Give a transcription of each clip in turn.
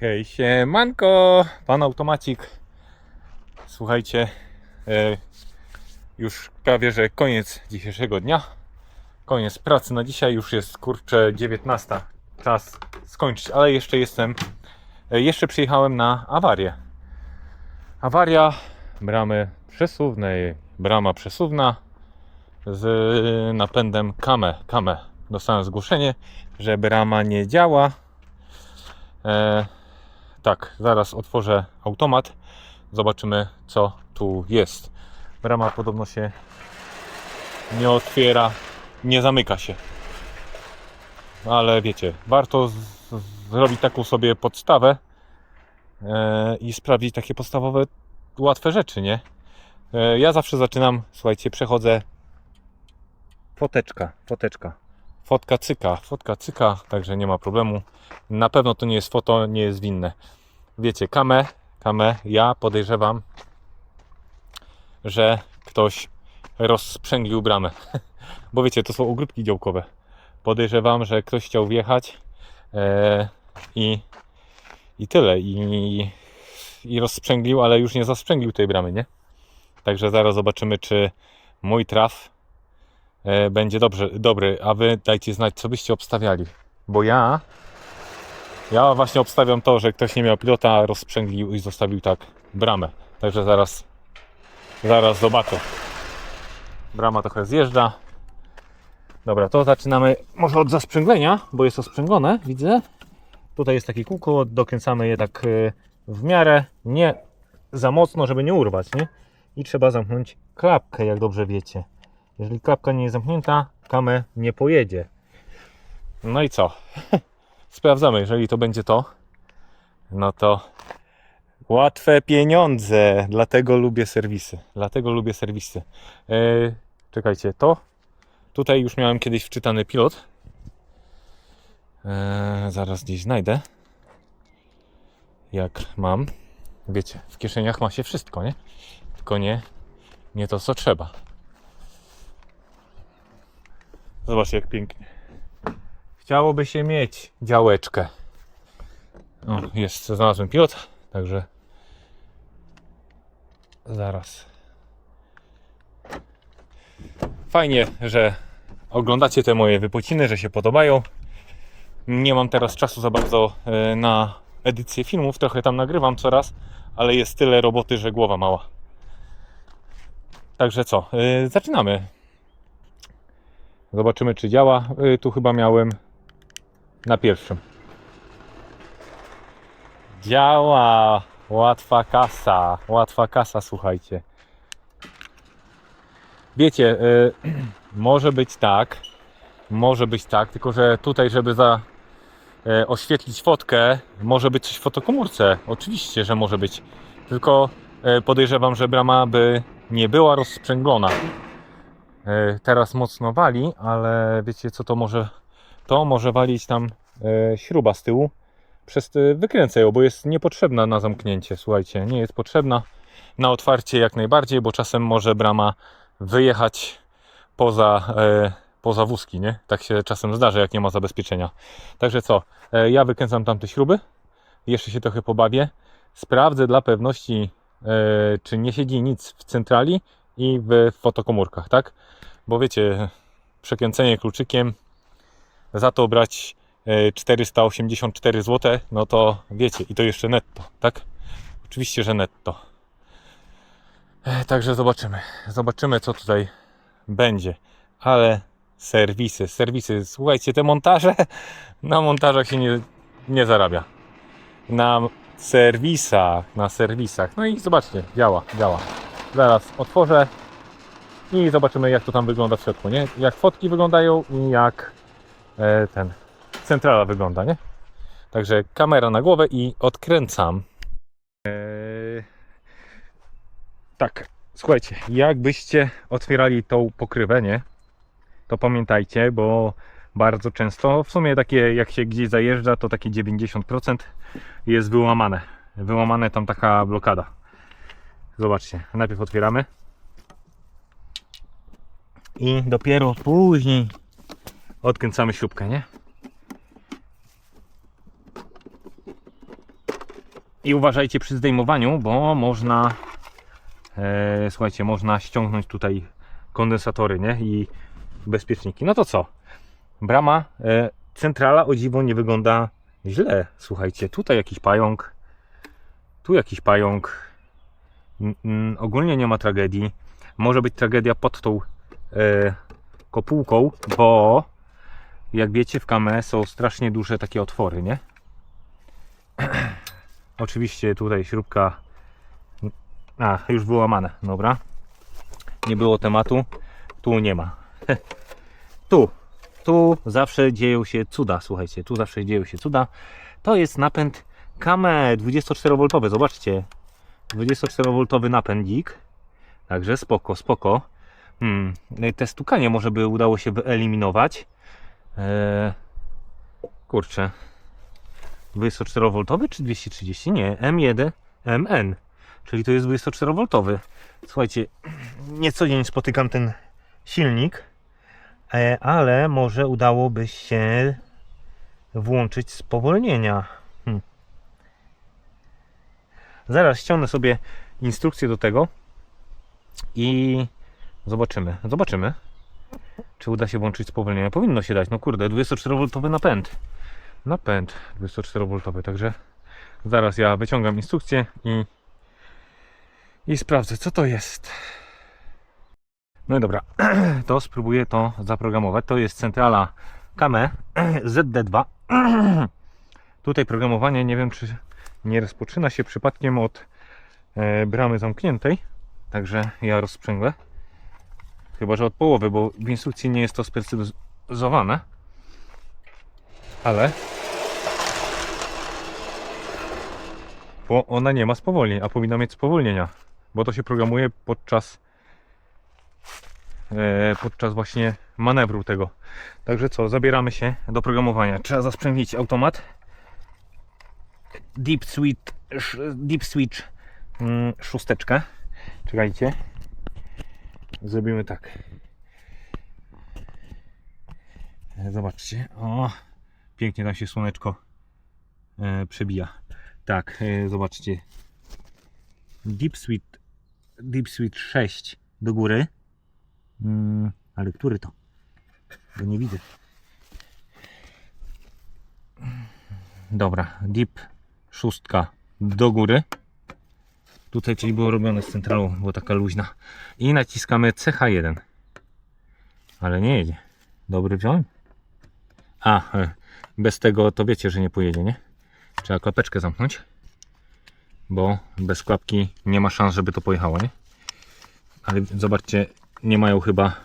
Hej, siemanko, pan automatik. Słuchajcie, e, już prawie, że koniec dzisiejszego dnia. Koniec pracy na dzisiaj, już jest kurczę 19. Czas skończyć, ale jeszcze jestem, e, jeszcze przyjechałem na awarię. Awaria bramy przesuwnej, brama przesuwna z napędem KAME. KAME. Dostałem zgłoszenie, że brama nie działa. E, tak, zaraz otworzę automat. Zobaczymy, co tu jest. Brama podobno się nie otwiera, nie zamyka się. Ale wiecie, warto zrobić taką sobie podstawę e, i sprawdzić takie podstawowe, łatwe rzeczy, nie? E, ja zawsze zaczynam, słuchajcie, przechodzę foteczka, foteczka. Fotka cyka, fotka cyka, także nie ma problemu. Na pewno to nie jest foto, nie jest winne. Wiecie, kamę, kamę, ja podejrzewam, że ktoś rozsprzęglił bramę. Bo wiecie, to są ogródki działkowe. Podejrzewam, że ktoś chciał wjechać e, i, i tyle. I, I rozsprzęglił, ale już nie zasprzęglił tej bramy, nie? Także zaraz zobaczymy, czy mój traf będzie dobrze, dobry. A wy dajcie znać, co byście obstawiali. Bo ja ja właśnie obstawiam to, że ktoś nie miał pilota, rozsprzęglił i zostawił tak bramę. Także zaraz, zaraz zobaczę. Brama trochę zjeżdża. Dobra, to zaczynamy może od zasprzęglenia, bo jest to sprzęglone, widzę. Tutaj jest takie kółko, dokręcamy je tak y, w miarę, nie za mocno, żeby nie urwać, nie? I trzeba zamknąć klapkę, jak dobrze wiecie. Jeżeli klapka nie jest zamknięta, kamę nie pojedzie. No i co? sprawdzamy. Jeżeli to będzie to, no to łatwe pieniądze. Dlatego lubię serwisy. Dlatego lubię serwisy. E, czekajcie, to tutaj już miałem kiedyś wczytany pilot. E, zaraz gdzieś znajdę. Jak mam. Wiecie, w kieszeniach ma się wszystko, nie? Tylko nie, nie to co trzeba. Zobaczcie jak pięknie. Chciałoby się mieć działeczkę. O, jest, znalazłem pilot, także zaraz. Fajnie, że oglądacie te moje wypociny, że się podobają. Nie mam teraz czasu za bardzo e, na edycję filmów, trochę tam nagrywam coraz, ale jest tyle roboty, że głowa mała. Także co, e, zaczynamy. Zobaczymy, czy działa. E, Tu chyba miałem na pierwszym. Działa! Łatwa kasa, łatwa kasa, słuchajcie. Wiecie, y, może być tak, może być tak, tylko że tutaj, żeby za y, oświetlić fotkę, może być coś w fotokomórce. Oczywiście, że może być. Tylko y, podejrzewam, że brama by nie była rozsprzęglona. Y, teraz mocno wali, ale wiecie co to może to może walić tam e, śruba z tyłu. Przez te, wykręcę ją, bo jest niepotrzebna na zamknięcie. Słuchajcie, nie jest potrzebna na otwarcie jak najbardziej, bo czasem może brama wyjechać poza, e, poza wózki, nie? Tak się czasem zdarza, jak nie ma zabezpieczenia. Także co, e, ja wykręcam tam te śruby, jeszcze się trochę pobawię. Sprawdzę dla pewności, e, czy nie siedzi nic w centrali i w fotokomórkach, tak? Bo wiecie, przekręcenie kluczykiem za to brać e, 484 zł, no to wiecie, i to jeszcze netto, tak? Oczywiście, że netto. E, Także zobaczymy. Zobaczymy, co tutaj będzie. Ale serwisy, serwisy. Słuchajcie, te montaże, na montażach się nie, nie zarabia. Na serwisach, na serwisach. No i zobaczcie, działa, działa. Zaraz otworzę i zobaczymy, jak to tam wygląda w środku, nie? Jak fotki wyglądają i jak e, ten centrala wygląda, nie? Także kamera na głowę i odkręcam. E, tak, słuchajcie, jakbyście otwierali tą pokrywę, nie? To pamiętajcie, bo bardzo często, w sumie takie jak się gdzieś zajeżdża, to takie 90% jest wyłamane. Wyłamane tam taka blokada. Zobaczcie, najpierw otwieramy. I dopiero później odkręcamy śrubkę, nie? I uważajcie przy zdejmowaniu, bo można, e, słuchajcie, można ściągnąć tutaj kondensatory, nie? I bezpieczniki. No to co? Brama, e, centrala o dziwo nie wygląda źle. Słuchajcie, tutaj jakiś pająk, tu jakiś pająk. Mm, mm, ogólnie nie ma tragedii. Może być tragedia pod tą e, kopułką, bo jak wiecie w kamę są strasznie duże takie otwory, nie? Oczywiście tutaj śrubka a, już było łamane, dobra. Nie było tematu. Tu nie ma. tu, tu zawsze dzieją się cuda, słuchajcie, tu zawsze dzieją się cuda. To jest napęd Kame 24V, zobaczcie. 24V napędzik. Także spoko, spoko. Hmm, te stukanie może by udało się wyeliminować. Eee, kurczę. 24V czy 230? Nie, M1 MN. Czyli to jest 24V. Słuchajcie, nie co dzień spotykam ten silnik, e, ale może udałoby się włączyć spowolnienia. Zaraz ściągnę sobie instrukcję do tego i zobaczymy. Zobaczymy, czy uda się włączyć spowolnienie. Powinno się dać. No kurde, 24V napęd. Napęd 24V, także zaraz ja wyciągam instrukcję i i sprawdzę, co to jest. No i dobra, to spróbuję to zaprogramować. To jest centrala KAME ZD2. Tutaj programowanie nie wiem, czy nie rozpoczyna się przypadkiem od e, bramy zamkniętej. Także ja rozprzęglę. Chyba, że od połowy, bo w instrukcji nie jest to sprecyzowane. Ale bo ona nie ma spowolnień, a powinna mieć spowolnienia bo to się programuje podczas e, podczas właśnie manewru tego. Także co, zabieramy się do programowania. Trzeba zasprzęglić automat. Deep Switch, deep switch mm, szósteczkę. Czekajcie. Zrobimy tak. Zobaczcie. O, pięknie tam się słoneczko e, przebija. Tak, e, zobaczcie. Deep Switch Deep Switch 6 do góry. Mm, ale który to? Bo nie widzę. Dobra, Deep 6 do góry. Tutaj czyli było robione z centralą, było taka luźna. I naciskamy CH1. Ale nie jedzie. Dobry wziąłem? A, e, bez tego to wiecie, że nie pojedzie, nie? Trzeba klapeczkę zamknąć bo bez klapki nie ma szans, żeby to pojechało, nie? Ale zobaczcie, nie mają chyba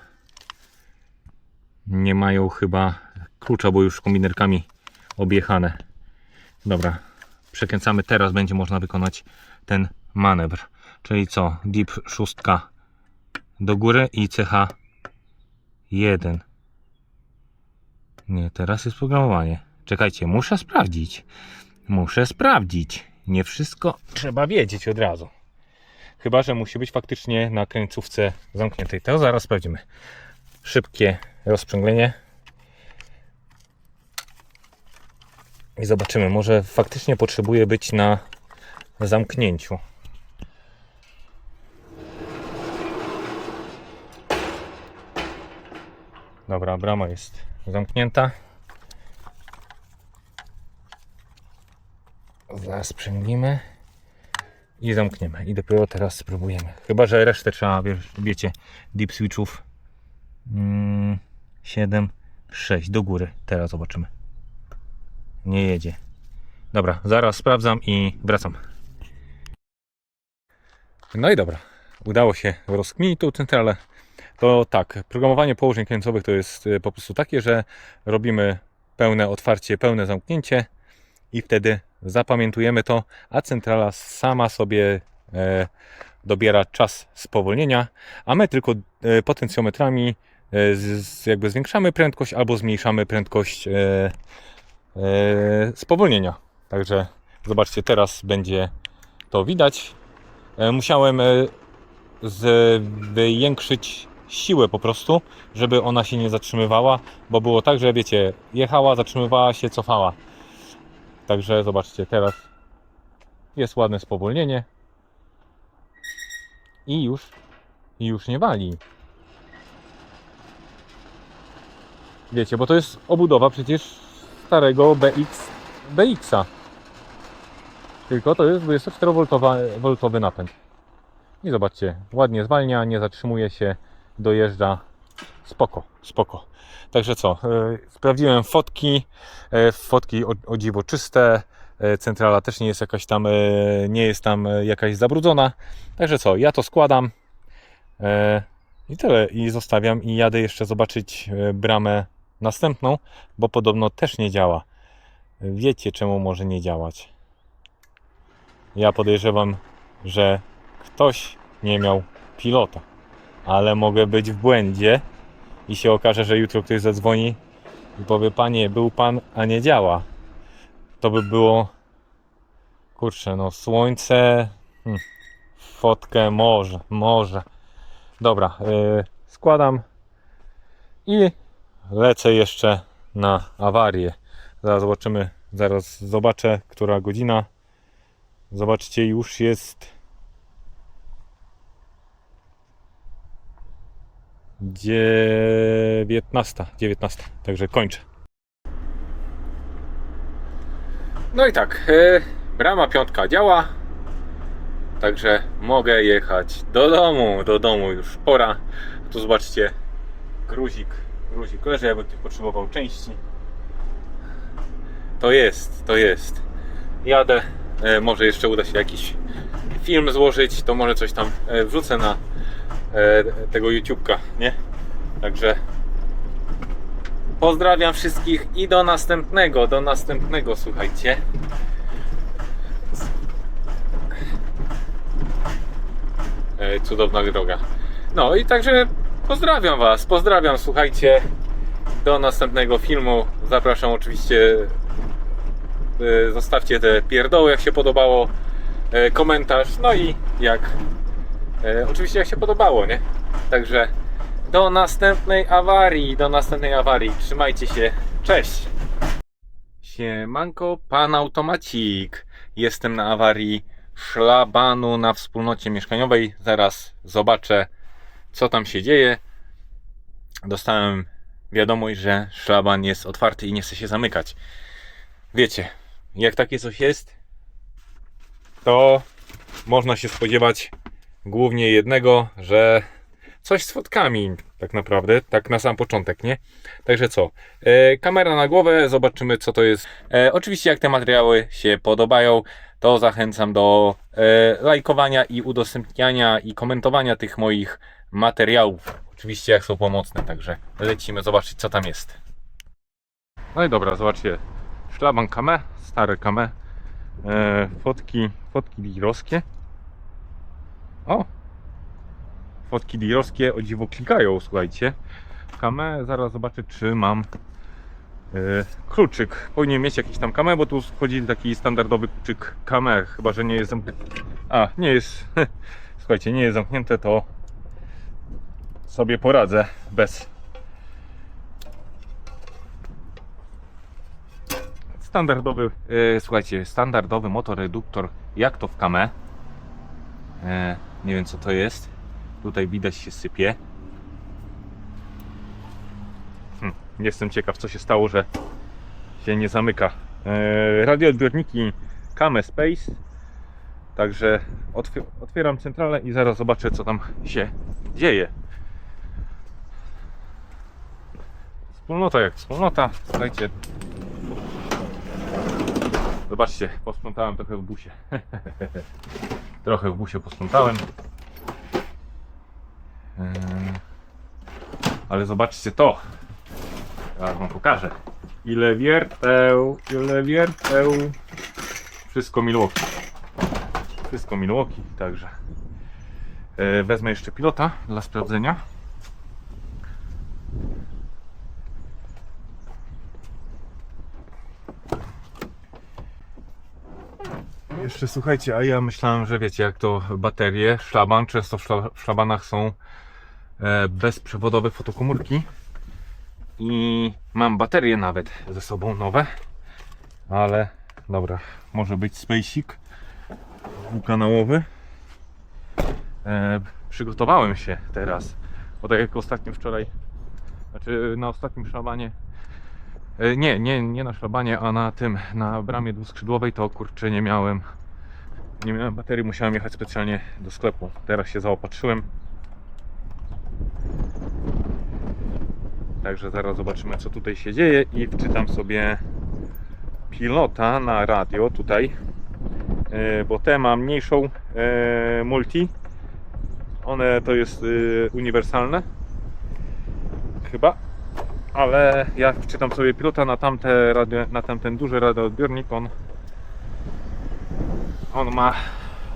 nie mają chyba klucza, bo już kombinerkami objechane. Dobra, przekręcamy, teraz będzie można wykonać ten manewr. Czyli co? Deep 6 do góry i CH 1. Nie, teraz jest programowanie. Czekajcie, muszę sprawdzić. Muszę sprawdzić nie wszystko trzeba wiedzieć od razu. Chyba, że musi być faktycznie na kręcówce zamkniętej. To zaraz sprawdzimy. Szybkie rozprzęglenie. I zobaczymy, może faktycznie potrzebuje być na zamknięciu. Dobra, brama jest zamknięta. zasprzęglimy i zamkniemy. I dopiero teraz spróbujemy. Chyba, że resztę trzeba, wiesz, wiecie, deep switchów mm, 7, 6 do góry. Teraz zobaczymy. Nie jedzie. Dobra, zaraz sprawdzam i wracam. No i dobra. Udało się rozkminić tą centralę. To tak, programowanie położeń kręcowych to jest y, po prostu takie, że robimy pełne otwarcie, pełne zamknięcie i wtedy zapamiętujemy to, a centrala sama sobie e, dobiera czas spowolnienia, a my tylko e, potencjometrami e, z, jakby zwiększamy prędkość albo zmniejszamy prędkość e, spowolnienia. Także zobaczcie, teraz będzie to widać. E, musiałem e, zwiększyć siłę po prostu, żeby ona się nie zatrzymywała, bo było tak, że wiecie, jechała, zatrzymywała się, cofała. Także zobaczcie, teraz jest ładne spowolnienie i już, już nie wali. Wiecie, bo to jest obudowa przecież starego BX, BX-a. Tylko to jest 24-voltowy napęd. I zobaczcie, ładnie zwalnia, nie zatrzymuje się, dojeżdża. Spoko, spoko. Także co, e, sprawdziłem fotki, e, fotki o, o dziwo czyste, e, centrala też nie jest jakaś tam, nie jest tam jakaś zabrudzona. Także co, ja to składam i tyle. I zostawiam i jadę jeszcze zobaczyć bramę następną, bo podobno też nie działa. Wiecie czemu może nie działać? Ja podejrzewam, że ktoś nie miał pilota, ale mogę być w błędzie i się okaże, że jutro ktoś zadzwoni i powie, panie, był pan, a nie działa. To by było, kurczę, no słońce, hmm, fotkę, może, może. Dobra, yy, składam i lecę jeszcze na awarię. Zaraz zobaczymy, zaraz zobaczę, która godzina. Zobaczcie, już jest 19, 19, także kończę. No i tak, e, brama piątka działa, także mogę jechać do domu, do domu już pora. Tu zobaczcie, gruzik, gruzik leży, jakby ktoś potrzebował części. To jest, to jest. Jadę, e, może jeszcze uda się jakiś film złożyć, to może coś tam e, wrzucę na e, tego YouTube'ka, nie? Także pozdrawiam wszystkich i do następnego, do następnego, słuchajcie. E, cudowna droga. No i także pozdrawiam Was, pozdrawiam, słuchajcie. Do następnego filmu. Zapraszam oczywiście. e, Zostawcie te pierdoły, jak się podobało. e, Komentarz. No i jak E, oczywiście jak się podobało, nie? Także do następnej awarii, do następnej awarii. Trzymajcie się. Cześć. Siemanko, pan automacik. Jestem na awarii szlabanu na wspólnocie mieszkaniowej. Zaraz zobaczę, co tam się dzieje. Dostałem wiadomość, że szlaban jest otwarty i nie chce się zamykać. Wiecie, jak takie coś jest, to można się spodziewać głównie jednego, że coś z fotkami tak naprawdę, tak na sam początek, nie? Także co? E, kamera na głowę, zobaczymy co to jest. E, oczywiście jak te materiały się podobają, to zachęcam do e, lajkowania i udostępniania i komentowania tych moich materiałów. Oczywiście jak są pomocne, także lecimy zobaczyć co tam jest. No i dobra, zobaczcie. Szlaban kame, stare kame. E, fotki, fotki dirowskie. O! Fotki dirowskie o dziwo klikają, słuchajcie. Kamę, zaraz zobaczę, czy mam e, kluczyk. Powinien mieć jakiś tam kamę, bo tu wchodzi taki standardowy kluczyk kamę, chyba że nie jest zamknięte. A, nie jest. Słuchajcie, nie jest zamknięte, to sobie poradzę bez. Standardowy, e, słuchajcie, standardowy motoreduktor, jak to w kamę. E, nie wiem co to jest. Tutaj widać się sypie. Hm, jestem ciekaw co się stało, że się nie zamyka. E, radioodbiorniki Kame Space. Także otw- otwieram centralę i zaraz zobaczę co tam się dzieje. Wspólnota jak wspólnota. Słuchajcie. Zobaczcie, posprzątałem trochę w busie. Trochę w busie posprzątałem. Eee, Ale zobaczcie to. Teraz wam pokażę. Ile wierteł, ile wierteł. Wszystko Milwaukee. Wszystko Milwaukee, także. Eee, Wezmę jeszcze pilota dla sprawdzenia. Jeszcze słuchajcie, a ja myślałem, że wiecie jak to baterie, szlaban, często w, szla, w szlabanach są e, bezprzewodowe fotokomórki i mam baterie nawet ze sobą nowe, ale dobra, może być spacik, dwukanałowy. E, przygotowałem się teraz, bo tak jak ostatnio wczoraj, znaczy na ostatnim szlabanie, e, nie, nie, nie na szlabanie, a na tym, na bramie dwuskrzydłowej to kurczę nie miałem, nie miałem baterii, musiałem jechać specjalnie do sklepu. Teraz się zaopatrzyłem. Także zaraz zobaczymy co tutaj się dzieje i wczytam sobie pilota na radio tutaj, e, bo te ma mniejszą e, multi. One to jest e, uniwersalne. Chyba. Ale ja wczytam sobie pilota na tamte radio, na tamten duży radioodbiornik. On, on ma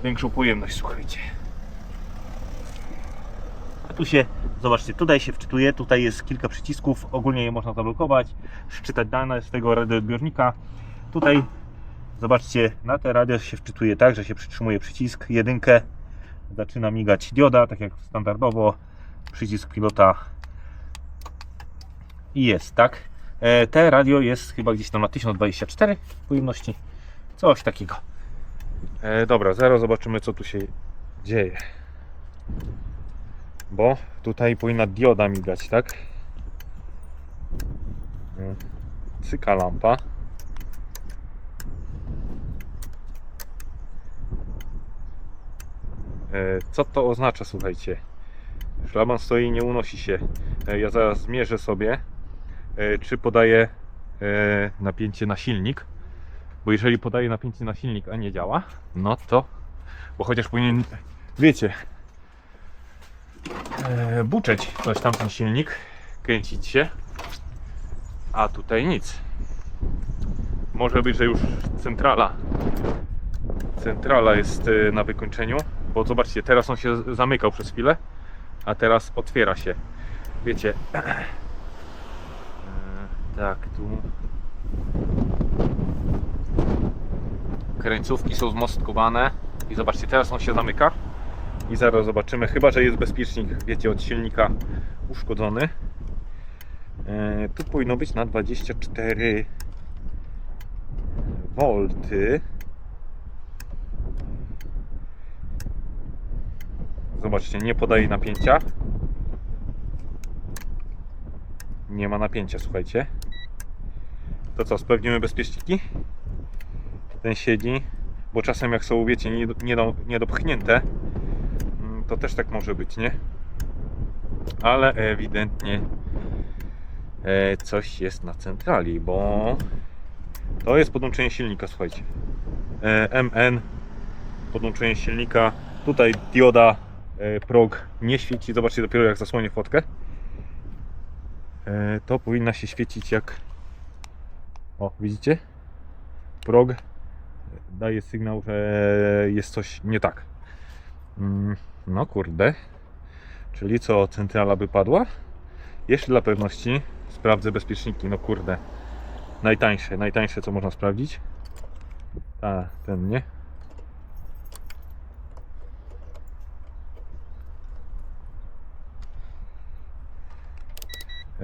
większą pojemność, słuchajcie. A tu się, zobaczcie, tutaj się wczytuje, tutaj jest kilka przycisków, ogólnie je można zablokować, szczytać dane z tego radioodbiornika. Tutaj, zobaczcie, na te radio się wczytuje tak, że się przytrzymuje przycisk, jedynkę, zaczyna migać dioda, tak jak standardowo, przycisk pilota i jest, tak. E, Te radio jest chyba gdzieś tam na 1024 pojemności, coś takiego. E, dobra, zaraz zobaczymy co tu się dzieje. Bo tutaj powinna dioda migać, tak? Cyka lampa. E, Co to oznacza, słuchajcie? Szlaban stoi i nie unosi się. E, Ja zaraz zmierzę sobie, e, czy podaję e, napięcie na silnik. Bo jeżeli podaje napięcie na silnik, a nie działa, no to, bo chociaż powinien, wiecie, e, buczeć coś tam ten silnik, kręcić się, a tutaj nic. Może być, że już centrala, centrala jest e, na wykończeniu, bo zobaczcie, teraz on się zamykał przez chwilę, a teraz otwiera się. Wiecie, e, tak, tu Krańcówki są zmostkowane i zobaczcie, teraz on się zamyka i zaraz zobaczymy, chyba że jest bezpiecznik, wiecie, od silnika uszkodzony. E, tu powinno być na 24 V. Zobaczcie, nie podaje napięcia. Nie ma napięcia, słuchajcie. To co, spewnimy bezpieczniki? Ten siedzi, bo czasem jak są, wiecie, nie, nie, do, niedopchnięte, mm, to też tak może być, nie? Ale ewidentnie e, coś jest na centrali, bo to jest podłączenie silnika, słuchajcie. E, MN, podłączenie silnika, tutaj dioda e, prog nie świeci, zobaczcie dopiero jak zasłonię fotkę. To powinna się świecić jak o, widzicie? Prog daje sygnał, że jest coś nie tak. Mm, No kurde. Czyli co, centrala by padła? Jeszcze dla pewności sprawdzę bezpieczniki. No kurde. Najtańsze, najtańsze co można sprawdzić. A, ten nie.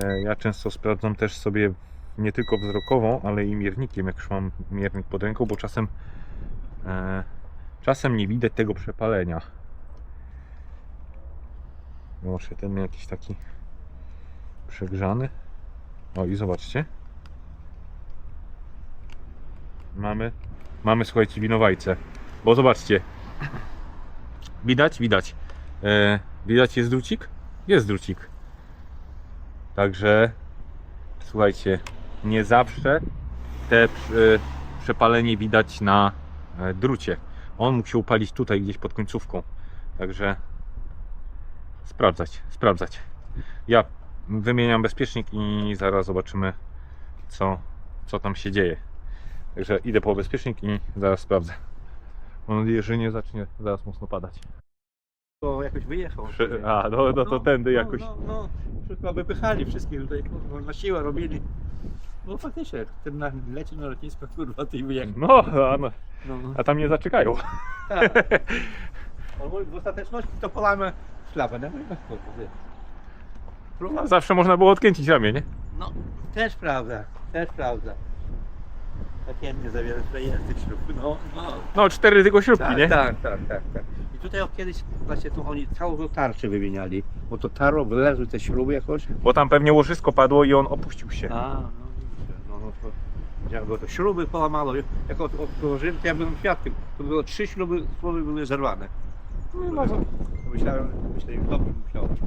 E, Ja często sprawdzam też sobie nie tylko wzrokową, ale i miernikiem, jak już mam miernik pod ręką, bo czasem e, czasem nie widać tego przepalenia. Zobaczcie, ten jakiś taki przegrzany. O i zobaczcie. Mamy, mamy słuchajcie, winowajce. Bo zobaczcie. Widać? Widać. E, widać jest drucik? Jest drucik. Także słuchajcie, nie zawsze te przy- przepalenie widać na e, drucie. On mógł się upalić tutaj gdzieś pod końcówką. Także sprawdzać, sprawdzać. Ja wymieniam bezpiecznik i zaraz zobaczymy co, co tam się dzieje. Także idę po bezpiecznik i zaraz sprawdzę. Mam nadzieję, że nie zacznie zaraz mocno padać. To jakoś wyjechał. Przy- A, no, no to tędy jakoś. No, no, no. Wypychali wszystkich tutaj, kurwa, na siłę robili. No faktycznie, ten na, leci na lotnisko, kurwa, ty wyjechał. No, a, no, No, a tam nie zaczekają. Tak. On mówi, w ostateczności to polamy szlapę, nie? No, kurwa, ty. Próba- Zawsze można było odkręcić ramię, nie? No, też prawda, też prawda. Takie nie zawiera tych śrub. No, no. No, cztery tylko śrubki, Tak, nie? tak, tak, tak, tak. I tutaj o, kiedyś właśnie tu oni całą tą tarczę wymieniali, bo to taro, wylezły te śruby jakoś. Bo tam pewnie łożysko padło i on opuścił się. A, bo to śruby połamalo. Jak od, odłożyłem, to ja byłem świadkiem. To było trzy śruby, śruby były zerwane. No, to... Myślałem, myślałem, że dobrze musiało być.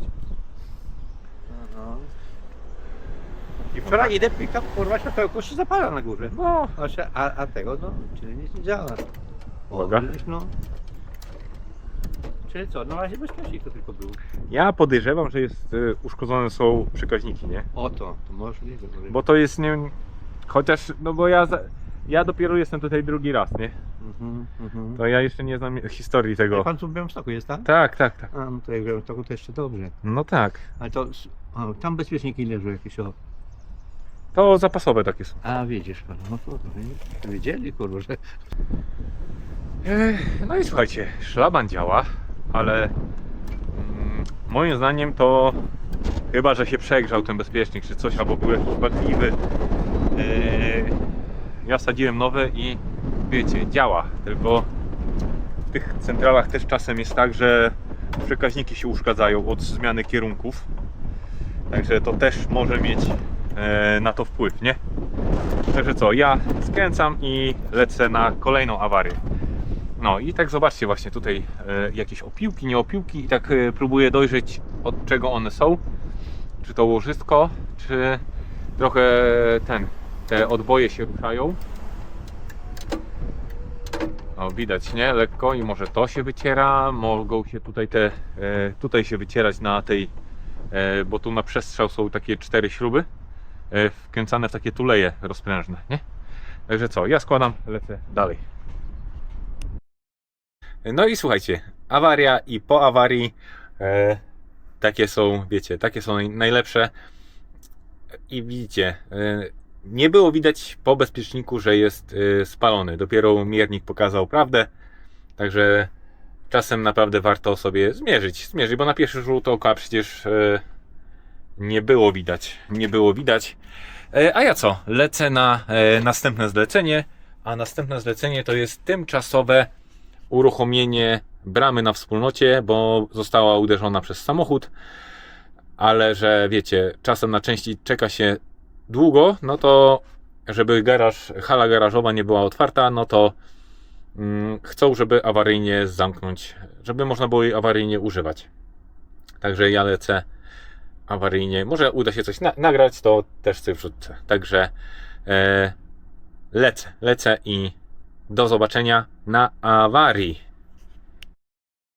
I wczoraj idę pikam, kurwa, światełko się zapala na górze. no. A, a, a tego, no, czyli nic nie działa. O, Uwaga. no. Czyli co, na razie bezpiecznik to tylko był. Ja podejrzewam, że jest y, uszkodzone są przekaźniki, nie? O to, to możliwe. możliwe. Bo to jest nie. Chociaż, no bo ja. Za... Ja dopiero jestem tutaj drugi raz, nie? Mhm, mhm. To ja jeszcze nie znam historii tego. Pan tu w Białymstoku jest, tak? Tak, tak, tak. A, no to jak w Białymstoku to jeszcze dobrze. No tak. Ale to, s- tam bezpieczniki leżą jakieś, o. To zapasowe takie są. A, widzisz pan, no widzisz, wiedzieli, kurwa, że... Ech, No i słuchajcie, szlaban działa, ale mm, moim zdaniem to chyba, że się przegrzał ten bezpiecznik czy coś, albo był jakiś wadliwy. Eee, ja sadziłem nowe i wiecie, działa, tylko w tych centralach też czasem jest tak, że przekaźniki się uszkadzają od zmiany kierunków. Także to też może mieć e, na to wpływ, nie? Także co, ja skręcam i lecę na kolejną awarię. No i tak zobaczcie właśnie tutaj e, jakieś opiłki, nie opiłki i tak e, próbuję dojrzeć od czego one są. Czy to łożysko, czy trochę ten, te odboje się ruszają. O, widać, nie? Lekko i może to się wyciera, mogą się tutaj te, e, tutaj się wycierać na tej, e, bo tu na przestrzał są takie cztery śruby e, wkręcane w takie tuleje rozprężne, nie? Także co, ja składam, lecę dalej. No i słuchajcie, awaria i po awarii e, takie są, wiecie, takie są naj- najlepsze. I widzicie, nie było widać po bezpieczniku, że jest e, spalony. Dopiero miernik pokazał prawdę. Także czasem naprawdę warto sobie zmierzyć, zmierzyć, bo na pierwszy rzut oka przecież e, nie było widać, nie było widać. E, a ja co? Lecę na e, następne zlecenie, a następne zlecenie to jest tymczasowe uruchomienie bramy na wspólnocie, bo została uderzona przez samochód, ale że wiecie, czasem na części czeka się długo, no to żeby garaż, hala garażowa nie była otwarta, no to mm, chcą, żeby awaryjnie zamknąć, żeby można było jej awaryjnie używać. Także ja lecę awaryjnie. Może uda się coś na nagrać, to też coś wrzucę. Także e, lecę, lecę i do zobaczenia na awarii.